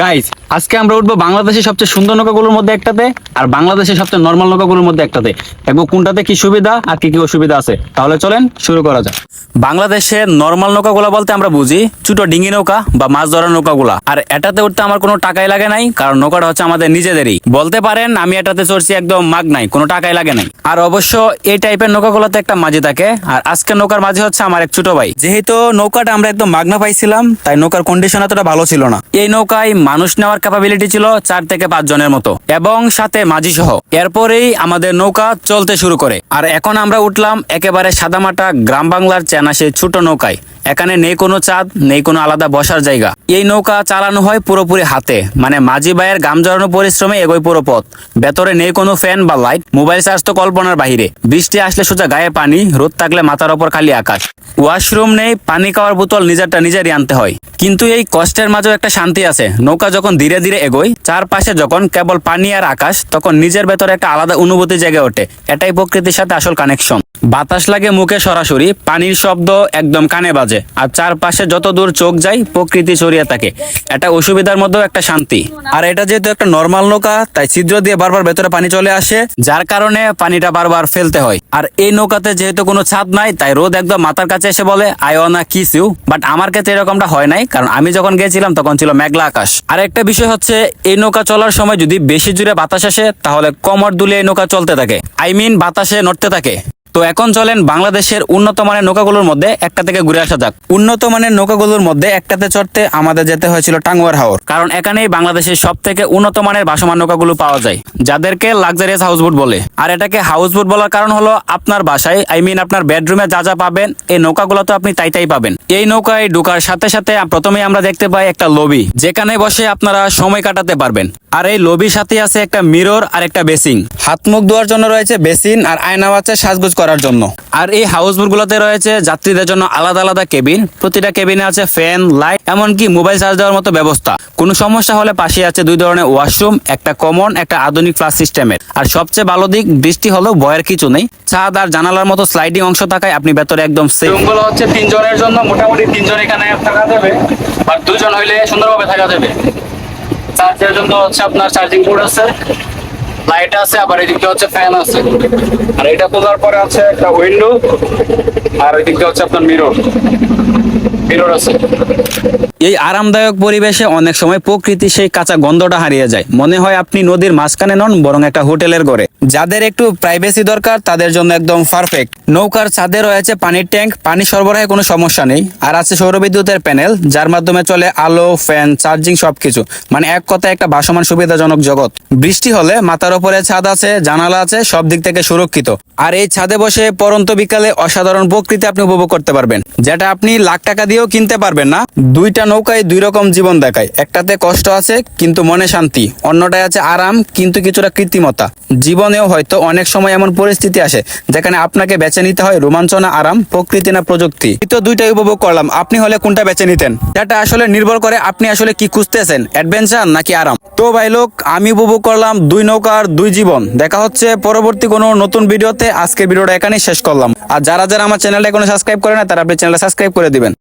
Guys আজকে আমরা উঠবো বাংলাদেশের সবচেয়ে সুন্দর নৌকাগুলোর মধ্যে একটাতে আর বাংলাদেশের সবচেয়ে নর্মাল নৌকাগুলোর মধ্যে একটাতে। এবং কোনটাতে কি সুবিধা আর কি কি অসুবিধা আছে। তাহলে চলেন শুরু করা যাক। বাংলাদেশের নর্মাল নৌকাগুলো বলতে আমরা বুঝি ছোট ডিঙ্গি নৌকা বা মাছ ধরার নৌকাগুলা। আর এটাতে উঠতে আমার কোনো টাকাই লাগে নাই, কারণ নৌকাটা হচ্ছে আমাদের নিজেদেরই। বলতে পারেন, আমি এটাতে চড়ছি একদম মাগ নাই, কোনো টাকাই লাগে নাই। আর অবশ্য এই টাইপের নৌকাগুলোতে একটা মাঝি থাকে, আর আজকে নৌকার মাঝি হচ্ছে আমার এক ছোট ভাই। যেহেতু নৌকাটা আমরা একদম মাগনা পাইছিলাম, তাই নৌকার কন্ডিশন এতটা ভালো ছিল না। এই নৌকায় মানুষ নেওয়ার ক্যাপাবিলিটি ছিল চার থেকে পাঁচ জনের মতো। এবং সাথে মাঝি সহ এরপরেই আমাদের নৌকা চলতে শুরু করে। আর এখন আমরা উঠলাম একেবারে সাদামাটা গ্রাম বাংলার চেনা সেই ছোট নৌকায়। এখানে নেই কোনো চাঁদ, নেই কোনো আলাদা বসার জায়গা। এই নৌকা চালানো হয় পুরোপুরি হাতে। মানে মাঝি ভাইয়ের গাম জড়ানো পরিশ্রমে এগোয় পুরো পথ। ভেতরে নেই কোনো ফ্যান বা লাইট, মোবাইল চার্জ তো কল্পনার বাহিরে। বৃষ্টি আসলে সোজা গায়ে পানি, রোদ থাকলে মাথার ওপর খালি আকাশ। ওয়াশরুম নেই, পানি খাওয়ার বোতল নিজেরটা নিজেরই আনতে হয়। কিন্তু এই কষ্টের মাঝেও একটা শান্তি আছে। নৌকা যখন ধীরে ধীরে এগোয়, চারপাশে যখন কেবল পানি আর আকাশ, তখন নিজের ভেতরে একটা আলাদা অনুভূতি জেগে ওঠে। এটাই প্রকৃতির সাথে আসল কানেকশন বাতাস লাগে মুখে সরাসরি পানির শব্দ একদম কানে বাজে। আর চারপাশে যত দূর চোখ যায় প্রকৃতি ছড়িয়ে থাকে। এটা অসুবিধার মধ্যেও একটা শান্তি। আর এটা যেহেতু একটা নর্মাল নৌকা তাই ছিদ্র দিয়ে বারবার ভেতরে পানি চলে আসে। যার কারণে পানিটা বারবার ফেলতে হয়। আর এই নৌকাতে যেহেতু কোনো ছাদ নাই তাই রোদ একদম মাথার কাছে এসে বলে I wanna kiss you but আমার ক্ষেত্রে এরকমটা হয় নাই কারণ আমি যখন গেছিলাম তখন ছিল মেঘলা আকাশ। আর একটা বিষয় হচ্ছে এই নৌকা চলার সময় যদি বেশি জুড়ে বাতাস আসে তাহলে কমর দুলে এই নৌকা চলতে থাকে। আই মিন বাতাসে নড়তে থাকে। তো এখন চলেন বাংলাদেশের উন্নত মানের নৌকাগুলোর মধ্যে একটা থেকে ঘুরে আসা যাক। উন্নত মানের নৌকাগুলোর মধ্যে একটাতে চড়তে আমাদের যেতে হয়েছিল টাঙ্গুয়ার হাওর। কারণ এখানেই বাংলাদেশের সব থেকে উন্নত মানের ভাসমান নৌকাগুলো পাওয়া যায়, যাদেরকে লাক্সারিয়াস হাউসবোট বলে। আর এটাকে হাউসবোট বলার কারণ হলো আপনার বাসায় আই মিন আপনার বেডরুমে যা যা পাবেন, এই নৌকাগুলো তো আপনি তাই তাই পাবেন। এই নৌকায় ঢোকার সাথে সাথে প্রথমেই আমরা দেখতে পাই একটা লবি, যেখানে বসে আপনারা সময় কাটাতে পারবেন। আর এই লবির সাথে আছে একটা মিরর আর একটা বেসিং হাত মুখ ধোয়ার জন্য রয়েছে বেসিন আর আয়নাও আছে সাজগোজ করার জন্য। আর এই হাউসবোট গুলোতে রয়েছে যাত্রীদের জন্য আলাদা আলাদা কেবিন। প্রতিটা কেবিনে আছে ফ্যান লাইট এমনকি মোবাইল চার্জ দেওয়ার মতো ব্যবস্থা। কোনো সমস্যা হলে পাশে আছে দুই ধরনের ওয়াশরুম একটা কমন একটা আধুনিক ফ্লাশ সিস্টেমের। আর সবচেয়ে ভালো দিক বৃষ্টি হলেও ভয়ের কিছু নেই। ছাদ আর জানালার মতো স্লাইডিং অংশ থাকায় আপনি ভেতরে একদম সেফ রুমগুলো হচ্ছে তিনজনের জন্য মোটামুটি তিনজন এখানে থাকা যাবে। আর দুজন হইলে সুন্দরভাবে থাকা যাবে। চার্জের জন্য হচ্ছে আপনার চার্জিং পোর্ট আছে। লাইট আছে, আবার এদিকে হচ্ছে ফ্যান আছে। আর এটা খোলার পরে আছে একটা উইন্ডো আর এদিকে হচ্ছে আপনার মিরর মিরর আছে। এই আরামদায়ক পরিবেশে অনেক সময় প্রকৃতি সেই কাঁচা গন্ধটা হারিয়ে যায়। মনে হয় আপনি নদীর মাঝখানে নন, বরং একটা হোটেলের ঘরে। যাদের একটু প্রাইভেসি দরকার, তাদের জন্য একদম পারফেক্ট নৌকার ছাদে রয়েছে পানির ট্যাঙ্ক, পানি সরবরাহে কোনো সমস্যা নেই। আর আছে সৌরবিদ্যুতের প্যানেল যার মাধ্যমে চলে আলো ফ্যান চার্জিং সবকিছু। মানে এক কথায় একটা ভাসমান সুবিধাজনক জগৎ। বৃষ্টি হলে মাথার ওপরে ছাদ আছে, জানালা আছে, সব দিক থেকে সুরক্ষিত। আর এই ছাদে বসে পরন্ত বিকালে অসাধারণ প্রকৃতি আপনি উপভোগ করতে পারবেন। যেটা আপনি লাখ টাকা দিয়েও কিনতে পারবেন না। দুইটা নৌকায় দুই রকম জীবন দেখায়। একটাতে কষ্ট আছে, কিন্তু মনে শান্তি। অন্যটায় আছে আরাম, কিন্তু কিছুটা কৃত্রিমতা। জীবনেও হয়তো অনেক সময় এমন পরিস্থিতি আসে, যেখানে আপনাকে বেছে নিতে হয় রোমাঞ্চনা, আরাম, প্রকৃতি না প্রযুক্তি। তো দুইটাই উপভোগ করলাম। আপনি হলে কোনটা বেছে নিতেন? এটা আসলে নির্ভর করে আপনি আসলে কি খুঁজতেছেন, অ্যাডভেঞ্চার নাকি আরাম? তো ভাই লোক, আমি উপভোগ করলাম দুই নৌকার দুই জীবন। দেখা হচ্ছে পরবর্তী কোনো নতুন ভিডিওতে। আজকের ভিডিওটা এখানেই শেষ করলাম। আর যারা যারা আমার চ্যানেলটা এখনও সাবস্ক্রাইব করে না, তারা আপনি চ্যানেলটা সাবস্ক্রাইব করে দিবেন।